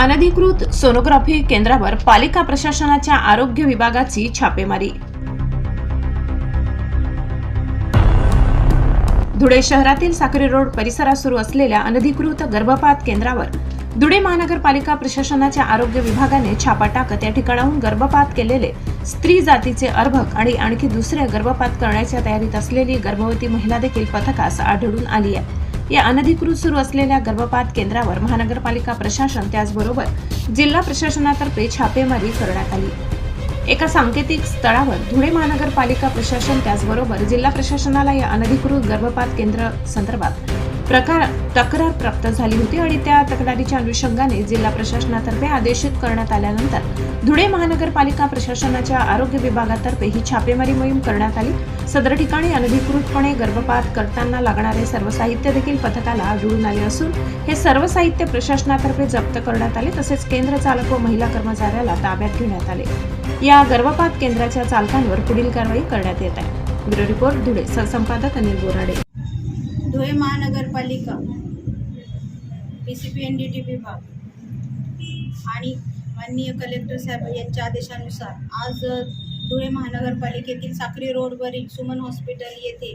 अनधिकृत सोनोग्राफी केंद्रावर पालिका प्रशासनाच्या आरोग्य विभागाची छापेमारी. धुळे शहरातील साखरे रोड परिसरात सुरू असलेल्या अनधिकृत गर्भपात केंद्रावर धुळे महानगरपालिका प्रशासनाच्या आरोग्य विभागाने छापा टाकत या ठिकाणाहून गर्भपात केलेले स्त्री जातीचे अर्भक आणि आणखी दुसरे गर्भपात करण्याच्या तयारीत असलेली गर्भवती महिला देखील पथकास आढळून आली आहे. या अनधिकृत सुरू असलेल्या गर्भपात केंद्रावर महानगरपालिका प्रशासन त्याचबरोबर जिल्हा प्रशासनातर्फे छापेमारी करण्यात आली. एका सांकेतिक स्थळावर धुळे महानगरपालिका प्रशासन त्याचबरोबर जिल्हा प्रशासनाला या अनधिकृत गर्भपात केंद्र संदर्भात प्रकार तक्रार प्राप्त झाली होती आणि त्या तक्रारीच्या अनुषंगाने जिल्हा प्रशासनातर्फे आदेशित करण्यात आल्यानंतर धुळे महानगरपालिका प्रशासनाच्या आरोग्य विभागातर्फे ही छापेमारी मोहीम करण्यात आली. सदर ठिकाणी अनधिकृतपणे गर्भपात करताना लागणारे सर्व साहित्य देखील पथकाला आढळून आले असून हे सर्व साहित्य प्रशासनातर्फे जप्त करण्यात आले तसेच केंद्र चालक व महिला कर्मचाऱ्याला ताब्यात घेण्यात आले. या गर्भपात केंद्राच्या चालकांवर पुढील कारवाई करण्यात येत आहे. Bureau report Dhule. सहसंपादक Anil Borade. Dhule महानगरपालिका P C P N D T विभाग आणि माननीय कलेक्टर साहेब यांच्या आदेशानुसार आज धुळे महानगरपालिकेतील साक्री रोडवरील सुमन हॉस्पिटल येथे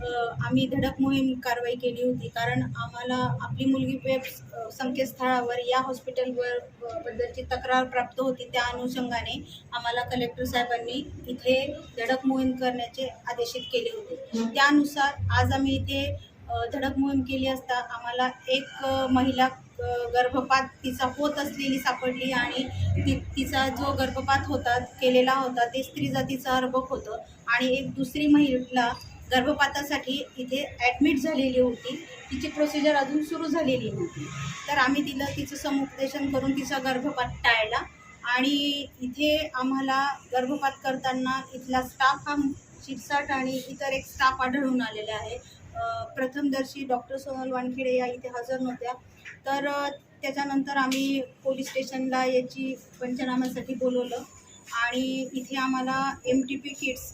आम्ही धडक मोहीम कारवाई केली होती. कारण आम्हाला आपली मुलगी वेब संकेतस्थळावर या हॉस्पिटलवर बद्दलची तक्रार प्राप्त होती त्या अनुषंगाने आम्हाला कलेक्टर साहेबांनी इथे धडक मोहीम करण्याचे आदेशित केले होते. त्यानुसार आज आम्ही इथे धडक मोहीम केली असता आम्हाला एक महिला गर्भपात तिचा होत असलेली सापडली आणि ती तिचा जो गर्भपात होता केलेला होता ते स्त्री जातीचं अर्भक होतं. आणि एक दुसरी महिला गर्भपातासाठी इथे ॲडमिट झालेली होती. तिची प्रोसिजर अजून सुरू झालेली नव्हती. तर आम्ही तिला तिचं समुपदेशन करून तिचा गर्भपात टाळला. आणि इथे आम्हाला गर्भपात करताना इथला स्टाफ हा शिरसाट आणि इतर एक स्टाफ आढळून आलेला आहे. प्रथमदर्शी डॉक्टर सोनल वानखेडे या इथे हजर नव्हत्या. तर त्याच्यानंतर आम्ही पोलीस स्टेशनला याची पंचनाम्यासाठी बोलवलं. आणि इथे आम्हाला एम टी पी किट्स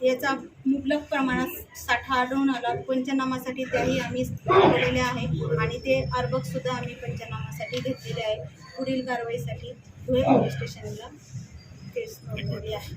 याचा मुबलक प्रमाणात साठा आढळून आला. पंचनामासाठी त्याही आम्ही केलेले आहे. आणि ते अर्भकसुद्धा आम्ही पंचनामासाठी घेतलेले आहे. पुढील कारवाईसाठी धुळे पोलीस स्टेशनला केस नोंदवली आहे.